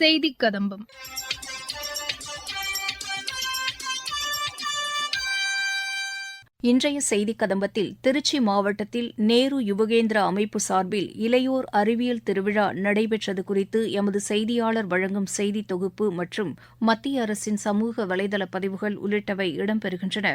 செய்தி கதம்பம். இன்றைய செய்தி கதம்பத்தில் திருச்சி மாவட்டத்தில் நேரு யுவகேந்திர அமைப்பு சார்பில் இளையோர் அறிவியல் திருவிழா நடைபெற்றது குறித்து எமது செய்தியாளர் வழங்கும் செய்தி தொகுப்பு மற்றும் மத்திய அரசின் சமூக வலைதள பதிவுகள் உள்ளிட்டவை இடம்பெறுகின்றன.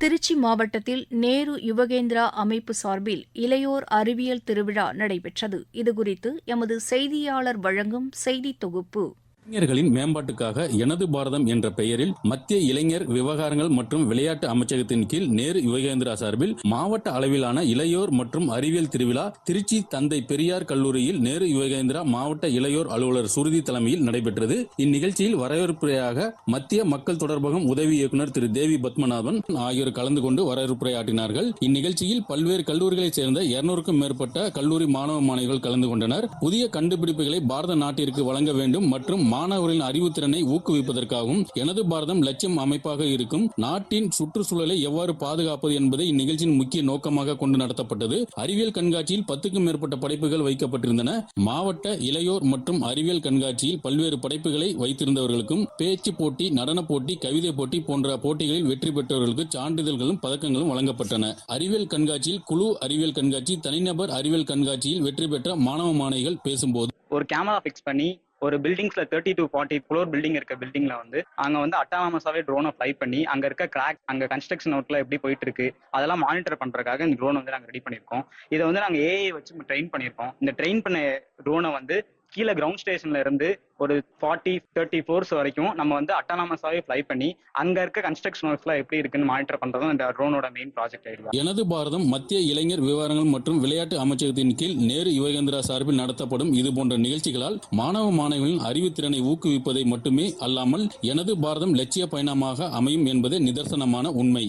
திருச்சி மாவட்டத்தில் நேரு யுவகேந்திரா அமைப்பு சார்பில் இளையோர் அறிவியல் திருவிழா நடைபெற்றது. இதுகுறித்து எமது செய்தியாளர் வழங்கும் செய்தி தொகுப்பு. இளைஞர்களின் மேம்பாட்டுக்காக எனது பாரதம் என்ற பெயரில் மத்திய இளைஞர் விவகாரங்கள் மற்றும் விளையாட்டு அமைச்சகத்தின் கீழ் நேரு யுவகேந்திரா சார்பில் மாவட்ட அளவிலான இளையோர் மற்றும் அறிவியல் திருவிழா திருச்சி தந்தை பெரியார் கல்லூரியில் நேரு யுவகேந்திரா மாவட்ட இளையோர் அலுவலர் சுருதி தலைமையில் நடைபெற்றது. இந்நிகழ்ச்சியில் வரவேற்புரையாக மத்திய மக்கள் தொடர்பகம் உதவி இயக்குநர் திரு தேவி பத்மநாபன் ஆகியோர் கலந்து கொண்டு வரவேற்புரையாற்றினார்கள். இந்நிகழ்ச்சியில் பல்வேறு கல்லூரிகளைச் சேர்ந்த இருநூறுக்கும் மேற்பட்ட கல்லூரி மாணவ மாணவிகள் கலந்து கொண்டனர். புதிய கண்டுபிடிப்புகளை பாரத நாட்டிற்கு வழங்க வேண்டும் மற்றும் மாணவர்களின் அறிவுத்திறனை ஊக்குவிப்பதற்காகவும் எனது பாரதம் லட்சியம் அமைப்பாக இருக்கும். நாட்டின் சுற்றுச்சூழலை எவ்வாறு பாதுகாப்பது என்பதை இந்நிகழ்ச்சியின் முக்கிய நோக்கமாக கொண்டு நடத்தப்பட்டது. அறிவியல் கண்காட்சியில் பத்துக்கும் மேற்பட்ட படைப்புகள் வைக்கப்பட்டிருந்தன. மாவட்ட இளையோர் மற்றும் அறிவியல் கண்காட்சியில் பல்வேறு படைப்புகளை வைத்திருந்தவர்களுக்கும் பேச்சு போட்டி நடன போட்டி கவிதை போட்டி போன்ற போட்டிகளில் வெற்றி பெற்றவர்களுக்கு சான்றிதழ்களும் பதக்கங்களும் வழங்கப்பட்டன. அறிவியல் கண்காட்சியில் குழு அறிவியல் கண்காட்சி தனிநபர் அறிவியல் கண்காட்சியில் வெற்றி பெற்ற மாணவ மாணவிகள் பேசும்போது ஒரு கேமரா பிக்ஸ் பண்ணி ஒரு பில்டிங்ஸ்ல thirty to forty floor building இருக்க பில்டிங்ல வந்து அங்க வந்து அட்டானமஸாவே ட்ரோனை ஃப்ளை பண்ணி அங்க இருக்க கிராக் அங்க கன்ஸ்ட்ரக்ஷன் ஒர்க்ல எப்படி போயிட்டு இருக்கு அதெல்லாம் மானிட்டர் பண்றதுக்காக இந்த ட்ரோன் வந்து நாங்க ரெடி பண்ணிருக்கோம் இதை வந்து நாங்க ஏஐ வச்சு ட்ரெயின் பண்ணிருக்கோம் இந்த ட்ரெயின் பண்ண ட்ரோனை வந்து கீழே கிரவுண்ட் ஸ்டேஷன்ல இருந்து ஒரு ஃபார்ட்டி தேர்ட்டி ஃபோர்ஸ் வரைக்கும் நம்ம வந்து அட்டானமஸாவே ஃப்ளை பண்ணி அங்க இருக்க கன்ஸ்ட்ரக்ஷன் ஒர்க்ஸ்லாம் எப்படி இருக்குன்னு மானிட்டர் பண்றதும் இந்த ட்ரோனோட மெயின் ப்ராஜெக்ட் ஆயிடுது. எனது பாரதம் மத்திய இளைஞர் விவகாரங்கள் மற்றும் விளையாட்டு அமைச்சகத்தின் கீழ் நேரு யுவகேந்திரா சார்பில் நடத்தப்படும் இது போன்ற நிகழ்ச்சிகளால் மாணவ மாணவிகளின் அறிவுத்திறனை ஊக்குவிப்பதை மட்டுமே அல்லாமல் எனது பாரதம் லட்சிய பயணமாக அமையும் என்பதே நிதர்சனமான உண்மை.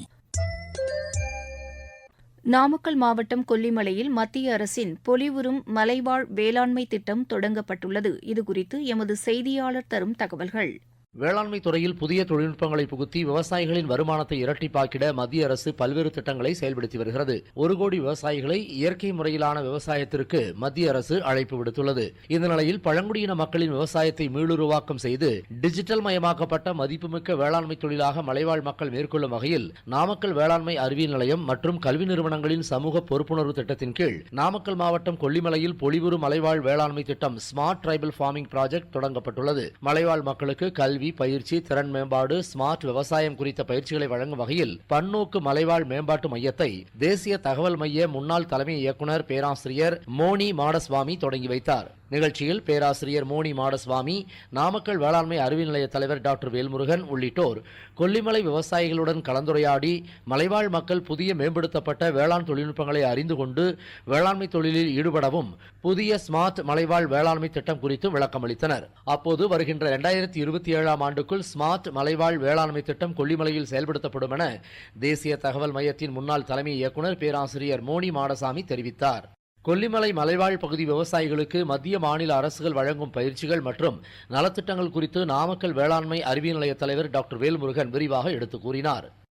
நாமக்கல் மாவட்டம் கொல்லிமலையில் மத்திய அரசின் பொலிவுறும் மலைவாழ் வேளாண்மை திட்டம் தொடங்கப்பட்டுள்ளது. இதுகுறித்து எமது செய்தியாளர் தரும் தகவல்கள். வேளாண்மை துறையில் புதிய தொழில்நுட்பங்களை புகுத்தி விவசாயிகளின் வருமானத்தை இரட்டிப்பாக்கிட மத்திய அரசு பல்வேறு திட்டங்களை செயல்படுத்தி வருகிறது. ஒரு கோடி விவசாயிகளை இயற்கை முறையிலான விவசாயத்திற்கு மத்திய அரசு அழைப்பு விடுத்துள்ளது. இந்த நிலையில் பழங்குடியின மக்களின் விவசாயத்தை மீளுருவாக்கம் செய்து டிஜிட்டல் மயமாக்கப்பட்ட மதிப்புமிக்க வேளாண்மை தொழிலாக மலைவாழ் மக்கள் மேற்கொள்ளும் வகையில் நாமக்கல் வேளாண்மை அறிவியல் நிலையம் மற்றும் கல்வி நிறுவனங்களின் சமூக பொறுப்புணர்வு திட்டத்தின் கீழ் நாமக்கல் மாவட்டம் கொல்லிமலையில் பொலிவுறு மலைவாழ் வேளாண்மை திட்டம் ஸ்மார்ட் டிரைபல் ஃபார்மிங் ப்ராஜெக்ட் தொடங்கப்பட்டுள்ளது. மலைவாழ் மக்களுக்கு கல்வி கல்வி பயிற்சி திறன் மேம்பாடு ஸ்மார்ட் விவசாயம் குறித்த பயிற்சிகளை வழங்கும் வகையில் பன்னோக்கு மலைவாழ் மேம்பாட்டு மையத்தை தேசிய தகவல் மைய முன்னாள் தலைமை இயக்குநர் பேராசிரியர் மோனி மாடசுவாமி தொடங்கி வைத்தார். நிகழ்ச்சியில் பேராசிரியர் மோனி மாடசுவாமி நாமக்கல் வேளாண்மை அறிவியல் நிலைய தலைவர் டாக்டர் வேல்முருகன் உள்ளிட்டோர் கொல்லிமலை விவசாயிகளுடன் கலந்துரையாடி மலைவாழ் மக்கள் புதிய மேம்படுத்தப்பட்ட வேளாண் தொழில்நுட்பங்களை அறிந்து கொண்டு வேளாண்மை தொழிலில் ஈடுபடவும் புதிய ஸ்மார்ட் மலைவாழ் வேளாண்மை திட்டம் குறித்து விளக்கமளித்தனர். அப்போது வருகின்ற இரண்டாயிரத்தி இருபத்தி ஏழாம் ஆண்டுக்குள் ஸ்மார்ட் மலைவாழ் வேளாண்மை திட்டம் கொல்லிமலையில் செயல்படுத்தப்படும் என தேசிய தகவல் மையத்தின் முன்னாள் தலைமை இயக்குநர் பேராசிரியர் மோனி மாடசாமி தெரிவித்தார். கொல்லிமலை மலைவாழ் பகுதி விவசாயிகளுக்கு மத்திய மாநில அரசுகள் வழங்கும் பயிற்சிகள் மற்றும் நலத்திட்டங்கள் குறித்து நாமக்கல் வேளாண்மை அறிவியல் நிலைய தலைவர் டாக்டர் வேல்முருகன் விரிவாக எடுத்துக் கூறினார்.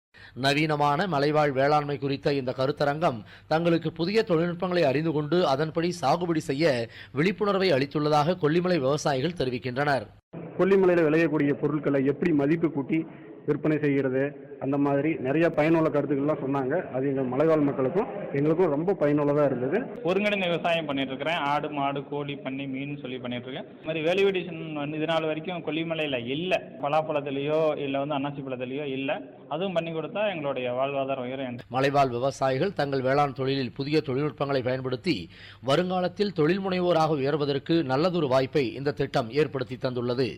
நவீனமான மலைவாழ் வேளாண்மை குறித்த இந்த கருத்தரங்கம் தங்களுக்கு புதிய தொழில்நுட்பங்களை அறிந்து கொண்டு அதன்படி சாகுபடி செய்ய விழிப்புணர்வை அளித்துள்ளதாக கொல்லிமலை விவசாயிகள் தெரிவிக்கின்றனர். கொல்லிமலையில் விளையக்கூடிய பொருட்களை எப்படி மதிப்பு கூட்டி விற்பனை செய்கிறது அந்த மாதிரி நிறைய பயனுள்ள கருத்துக்கள்லாம் சொன்னாங்க. அது எங்கள் மலைவாழ் மக்களுக்கும் எங்களுக்கும் ரொம்ப பயனுள்ளதாக இருந்தது. ஒருங்கிணைந்த விவசாயம் பண்ணிட்டு இருக்கிறேன் ஆடு மாடு கோழி பண்ணி மீன் சொல்லி பண்ணிட்டு இருக்கேன் இந்த மாதிரி வேல்யூடேஷன் வந்து இது நாள் வரைக்கும் கொல்லிமலையில் இல்லை. பலாப்பழத்துலேயோ இல்லை வந்து அன்னாசி பழத்துலேயோ இல்லை. அதுவும் பண்ணி கொடுத்தா எங்களுடைய வாழ்வாதாரம் உயரும் மலைவாழ் விவசாயிகள் தங்கள் வேளாண் தொழிலில் புதிய தொழில்நுட்பங்களை பயன்படுத்தி வருங்காலத்தில் தொழில் முனைவோராக உயர்வதற்கு நல்லதொரு வாய்ப்பை இந்த திட்டம் ஏற்படுத்தி தந்துள்ளது.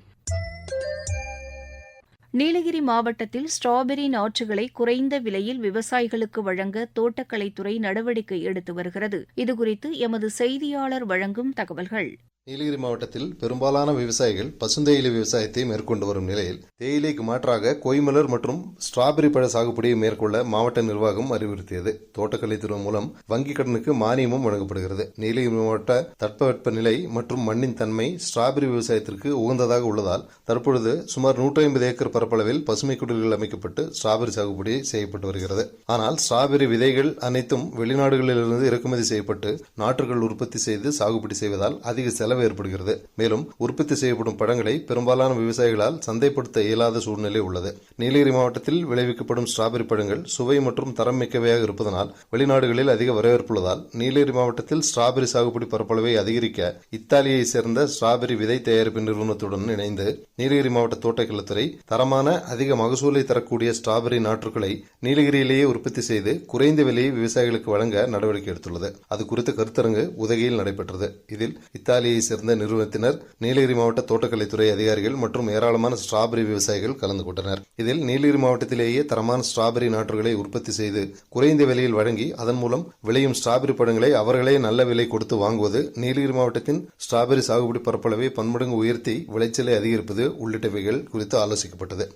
நீலகிரி மாவட்டத்தில் ஸ்ட்ராபெரி நாற்றுகளை குறைந்த விலையில் விவசாயிகளுக்கு வழங்க தோட்டக்கலைத்துறை நடவடிக்கை எடுத்து வருகிறது. இதுகுறித்து எமது செய்தியாளர் வழங்கும் தகவல்கள். நீலகிரி மாவட்டத்தில் பெரும்பாலான விவசாயிகள் பசுந்தேயிலை விவசாயத்தை மேற்கொண்டு வரும் நிலையில் தேயிலைக்கு மாற்றாக கொய்மலர் மற்றும் ஸ்ட்ராபெரி பழ சாகுபடியை மேற்கொள்ள மாவட்ட நிர்வாகம் அறிவுறுத்தியது. தோட்டக்கலைத்துறை மூலம் வங்கிக் கடனுக்கு மானியமும் வழங்கப்படுகிறது. நீலகிரி மாவட்ட தட்பவெட்ப நிலை மற்றும் மண்ணின் தன்மை ஸ்ட்ராபெரி விவசாயத்திற்கு உகந்ததாக உள்ளதால் தற்பொழுது சுமார் நூற்றி ஐம்பது ஏக்கர் பரப்பளவில் பசுமை குடில்கள் அமைக்கப்பட்டு ஸ்ட்ராபெரி சாகுபடி செய்யப்பட்டு வருகிறது. ஆனால் ஸ்ட்ராபெரி விதைகள் அனைத்தும் வெளிநாடுகளிலிருந்து இறக்குமதி செய்யப்பட்டு நாற்றுகள் உற்பத்தி செய்து சாகுபடி செய்வதால் அதிக செலவு செலவு ஏற்படுகிறது. மேலும் உற்பத்தி செய்யப்படும் பழங்களை பெரும்பாலான விவசாயிகளால் சந்தைப்படுத்த இயலாத சூழ்நிலை உள்ளது. நீலகிரி மாவட்டத்தில் விளைவிக்கப்படும் ஸ்ட்ராபெரி பழங்கள் சுவை மற்றும் தரம் மிக்கவையாக இருப்பதனால் வெளிநாடுகளில் அதிக வரவேற்புள்ளதால் நீலகிரி மாவட்டத்தில் ஸ்ட்ராபெரி சாகுபடி பரப்பளவை அதிகரிக்க இத்தாலியை சேர்ந்த ஸ்ட்ராபெரி விதை தயாரிப்பு நிறுவனத்துடன் இணைந்து நீலகிரி மாவட்ட தோட்டக்கலைத்துறை தரமான அதிக மகசூலை தரக்கூடிய ஸ்ட்ராபெரி நாற்றுகளை நீலகிரியிலேயே உற்பத்தி செய்து குறைந்த விலையை விவசாயிகளுக்கு வழங்க நடவடிக்கை எடுத்துள்ளது. அது குறித்த கருத்தரங்கு உதகையில் நடைபெற்றது. இதில் இத்தாலியை சேர்ந்த நிறுவனத்தினர் நீலகிரி மாவட்ட தோட்டக்கலைத்துறை அதிகாரிகள் மற்றும் ஏராளமான ஸ்ட்ராபெரி விவசாயிகள் கலந்து கொண்டனர். இதில் நீலகிரி மாவட்டத்திலேயே தரமான ஸ்ட்ராபெரி நாற்றுகளை உற்பத்தி செய்து குறைந்த விலையில் வழங்கி அதன் மூலம் விளையும் ஸ்ட்ராபெரி பழங்களை அவர்களே நல்ல விலை கொடுத்து வாங்குவது நீலகிரி மாவட்டத்தின் ஸ்ட்ராபெரி சாகுபடி பரப்பளவை பன்மடங்கு உயர்த்தி விளைச்சலை அதிகரிப்பது உள்ளிட்டவைகள் குறித்து ஆலோசிக்கப்பட்டது.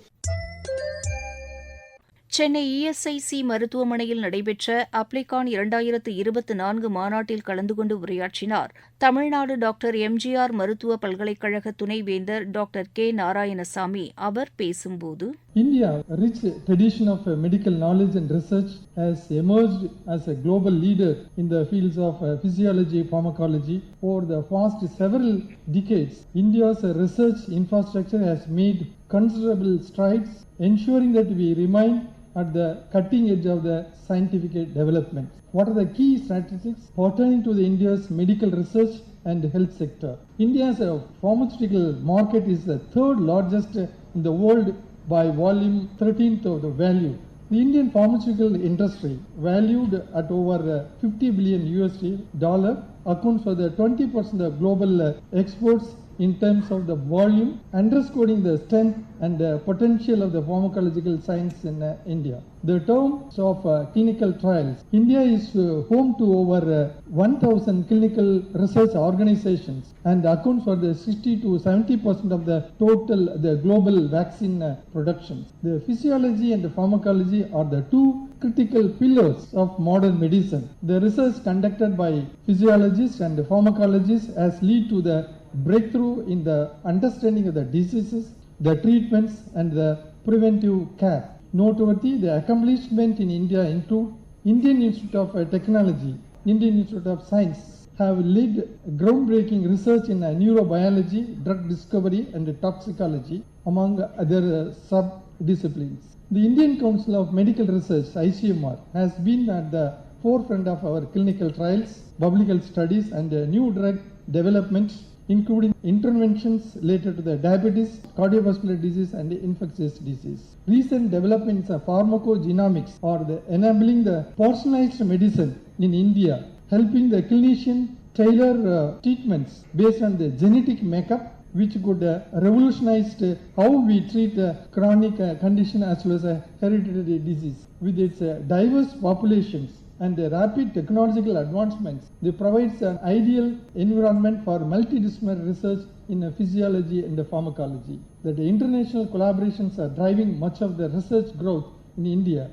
சென்னை இஎஸ்ஐசி மருத்துவமனையில் நடைபெற்ற அப்ளிகான் இரண்டாயிரத்து இருபத்தி நான்கு மாநாட்டில் கலந்து கொண்டு உரையாற்றினார் தமிழ்நாடு டாக்டர் எம்ஜிஆர் மருத்துவ பல்கலைக்கழக துணைவேந்தர் டாக்டர் கே நாராயணசாமி அவர் பேசும்போது India, rich tradition of uh, medical knowledge and research, has emerged as a global leader in the fields of uh, physiology, pharmacology. Over the past several decades, India's uh, research infrastructure has made considerable strides, ensuring that we remain at the cutting edge of the scientific development. What are the key statistics pertaining to the India's medical research and health sector? India's pharmaceutical market is the third largest in the world by volume 13th of the value. The Indian pharmaceutical industry, valued at over uh, 50 billion USD dollar, accounts for the 20% of global uh, exports in terms of the volume, underscoring the strength and uh, potential of the pharmacological science in uh, India. The terms of uh, clinical trials, India is uh, home to over uh, 1,000 clinical research organizations and accounts for the 60 to 70 percent of the total the global vaccine uh, production. The physiology and the pharmacology are the two critical pillars of modern medicine. The research conducted by physiologists and pharmacologists has led to the breakthrough in the understanding of the diseases, the treatments, and the preventive care. Noteworthy, the accomplishment in India include Indian Institute of Technology, Indian Institute of Science have led groundbreaking research in neurobiology, drug discovery, and toxicology, among other uh, sub-disciplines. The Indian Council of Medical Research, ICMR, has been at the forefront of our clinical trials, public health studies, and uh, new drug development, including interventions related to the diabetes, cardiovascular disease, and infectious disease. Recent developments of pharmacogenomics are the enabling the personalized medicine in India, helping the clinician tailor uh, treatments based on the genetic makeup which could uh, revolutionize uh, how we treat uh, chronic condition as well as hereditary disease. With its uh, diverse populations and the rapid technological advancements, they provides an ideal environment for multidisciplinary research in physiology and pharmacology. That the international collaborations are driving much of the research growth in India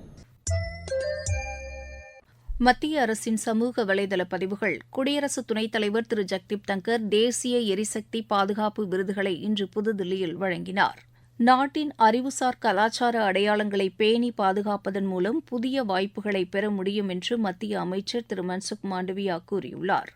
மத்திய அரசின் சமூக வலைதள பதிவுகள் குடியரசு துணைத் தலைவர் திரு ஜக்தீப் தங்கர் தேசிய எரிசக்தி பாதுகாப்பு விருதுகளை இன்று புதுதில்லியில் வழங்கினார் நாட்டின் அறிவுசார் கலாச்சார அடையாளங்களை பேணி பாதுகாப்பதன் மூலம் புதிய வாய்ப்புகளை பெற முடியும் என்று மத்திய அமைச்சர் திரு. மன்சுக் மாண்டவியா கூறியுள்ளார்.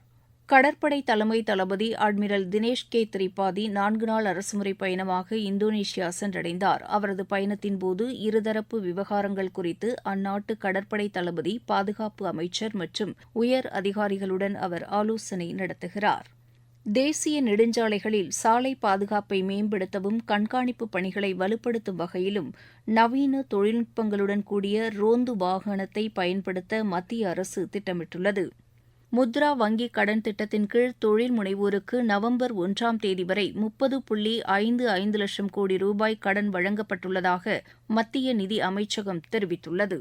கடற்படை தலைமை தளபதி அட்மிரல் தினேஷ் கே. திரிபாதி நான்கு நாள் அரசுமுறை பயணமாக இந்தோனேஷியா சென்றடைந்தார். அவரது பயணத்தின் போது இருதரப்பு விவகாரங்கள் குறித்து அந்நாட்டு கடற்படை தளபதி பாதுகாப்பு அமைச்சர் மற்றும் உயர் அதிகாரிகளுடன் அவர் ஆலோசனை நடத்துகிறார். தேசிய நெடுஞ்சாலைகளில் சாலை பாதுகாப்பை மேம்படுத்தவும் கண்காணிப்பு பணிகளை வலுப்படுத்தும் வகையிலும் நவீன தொழில்நுட்பங்களுடன் கூடிய ரோந்து வாகனத்தை பயன்படுத்த மத்திய அரசு திட்டமிட்டுள்ளது. முத்ரா வங்கி கடன் திட்டத்தின் கீழ் தொழில் முனைவோருக்கு நவம்பர் ஒன்றாம் தேதி வரை முப்பது புள்ளி ஐந்து ஐந்து லட்சம் கோடி ரூபாய் கடன் வழங்கப்பட்டுள்ளதாக மத்திய நிதி அமைச்சகம் தெரிவித்துள்ளது.